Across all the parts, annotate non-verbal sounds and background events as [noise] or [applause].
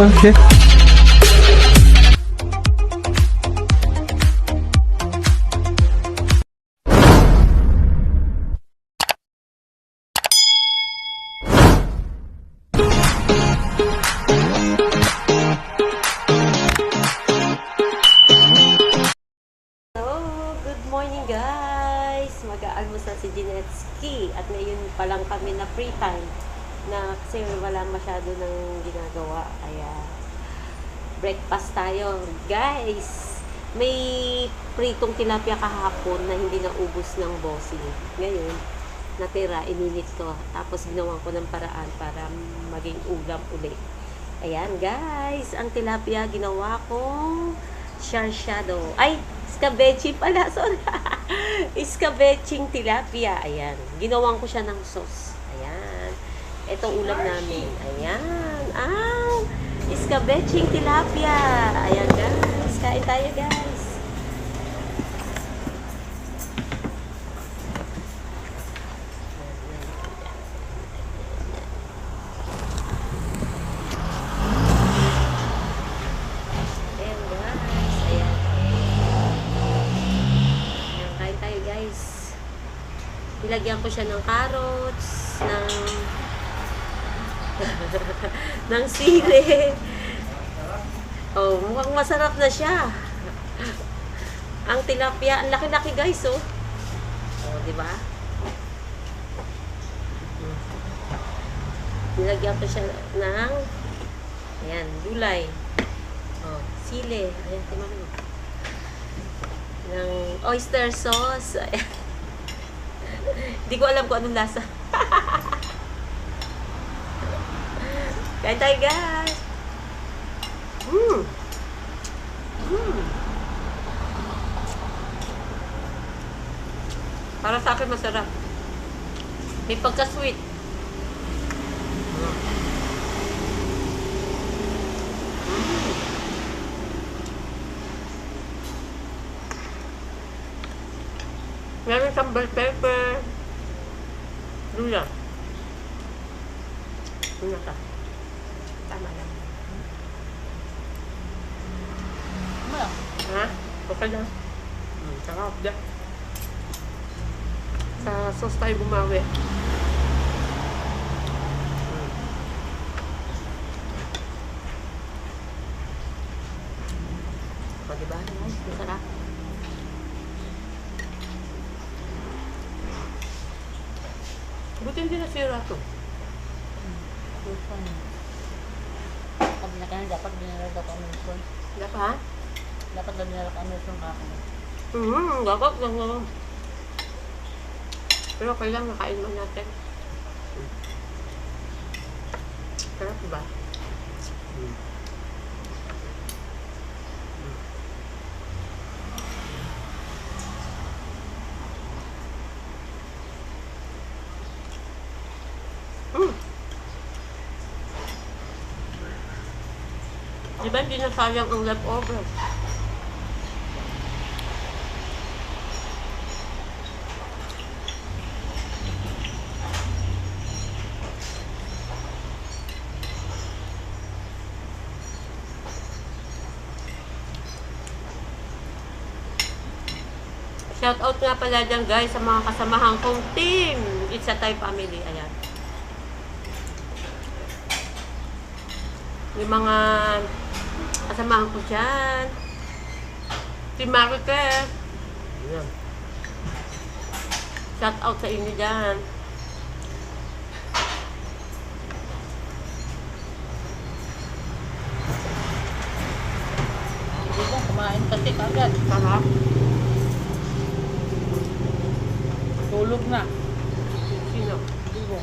Okay. Mag-aalmusal si Ginetsky at ngayon pa lang kami na free time na kasi wala masyado ng ginagawa. Kaya breakfast tayo. Guys, may pritong tilapia kahapon na hindi naubos ng bossing. Ngayon, natira, ininit ko. Tapos ginawa ko ng paraan para maging ulam uli. Ayan guys, ang tilapia ginawa kong sharsado. Ay, scabeche pala, sorry. [laughs] Scabeching tilapia. Ayan. Ginawan ko siya ng sauce. Ayan. Ito ulam namin. Ayan. Ah, scabeching tilapia. Ayan guys. Kain tayo guys. Nilagyan ko siya ng carrots, ng [laughs] ng sili. Oh, mukhang masarap na siya. Ang tilapia, ang laki-laki guys, oh. Oh, di ba? Nilagyan ko siya ng ayan, gulay. Oh, sili. Ayan, timan mo. Ng oyster sauce. [laughs] Hindi ko alam kung anong lasa. [laughs] Kain tayo, guys. Mmm. Mmm. Para sa akin masarap. May pagka-sweet. Meron siyang bell pepper. Luya. Luya ka. Tama lang. Ha? Okay lang. Hmm, sarap dyan. Sa sauce tayo bumawi. Hmm. O, diba? Masarap. Buti hindi nasira to. Pag nakain, dapat dinala daw kami ito. Wala pa? Dapat daw dinala kami ito ng kakao. Hmm, gagawin lang naman. Pero kailangan makain man natin. Sarap ba? Mm. Di ba hindi nasayang ang leftover? Shout out nga pala dyan guys sa mga kasamahan kong team. It's a Thai family. Ayan. Yung mga kasamahan ko dyan. Team Maricel. Ayan. Shout out sa inyo dyan. Hindi mo, kumain kasi kagad. Sarap. Tulog na. Sino? Mo.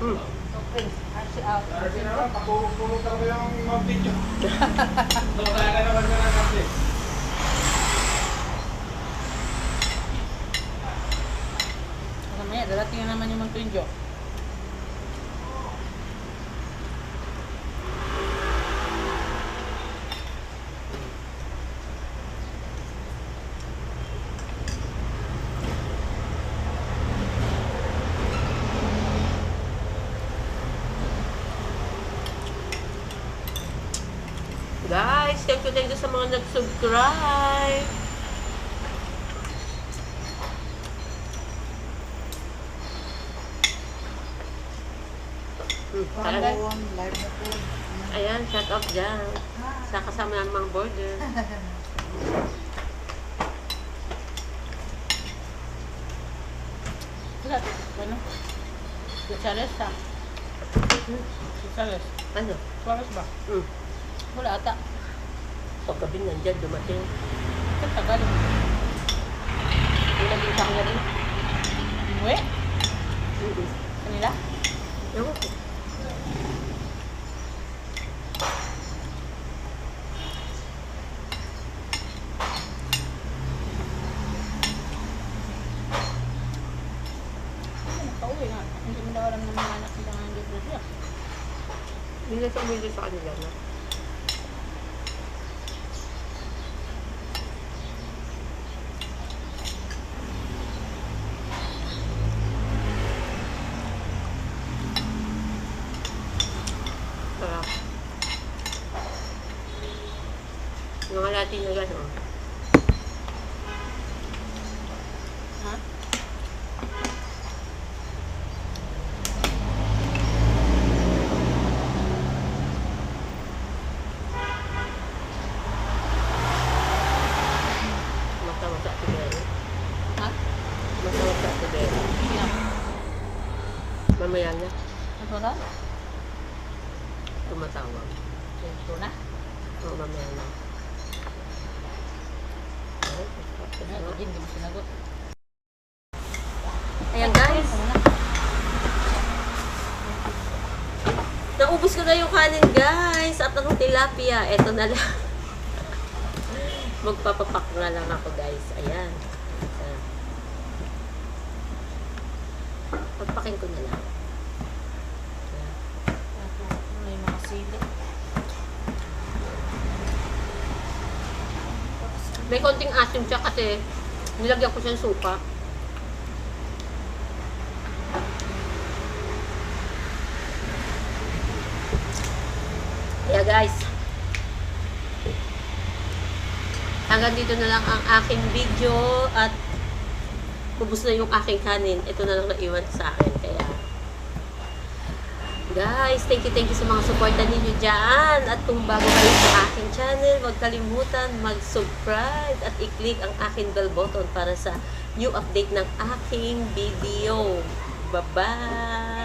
Hmm. Kasi naman, pakupulog ka yung mga video. Wala ka naman ka na kasi. Mamaya, darating na naman yung twinjo. Thank you sa mga nag-subscribe. Hmm, tara. Ayan, shut up dyan. Sa kasama ng mga border. Wala, ano? Gonzales ha? Gonzales. Ano? Suarez ba? Hmm. Wala ata. Paggabi nandyan, dumating. Katagal. Yung naging sa kanya rin. Uwe? Mm-mm. Kanila? Ewan ko. Ay, nakauwi nga. Hindi mo daw alam ng mga anak nila nga dito. Hindi sa kanila na. Ha? Matawag sa Tibero. Siya. Mamaya na. Ano na? Tumatawag. Ito na? Oo, mamaya na. Ay, Ano, hindi mo sinagot. Ayan guys, na? naubos ko na yung kanin guys at ang tilapia, eto na lang. [laughs] Magpapapak na lang ako guys. Ayan. Ayan. Pagpakin ko na lang. Ayan. May mga sili. May konting asim siya kasi nilagyan ko siyang suka. Yeah guys. Hanggang dito na lang ang aking video at ubos na yung aking kanin. Ito na lang naiwan sa akin. Guys, thank you, thank you sa mga suporta ninyo dyan. At kung bago kayo sa aking channel, huwag kalimutan mag-subscribe at i-click ang aking bell button para sa new update ng aking video. Bye-bye!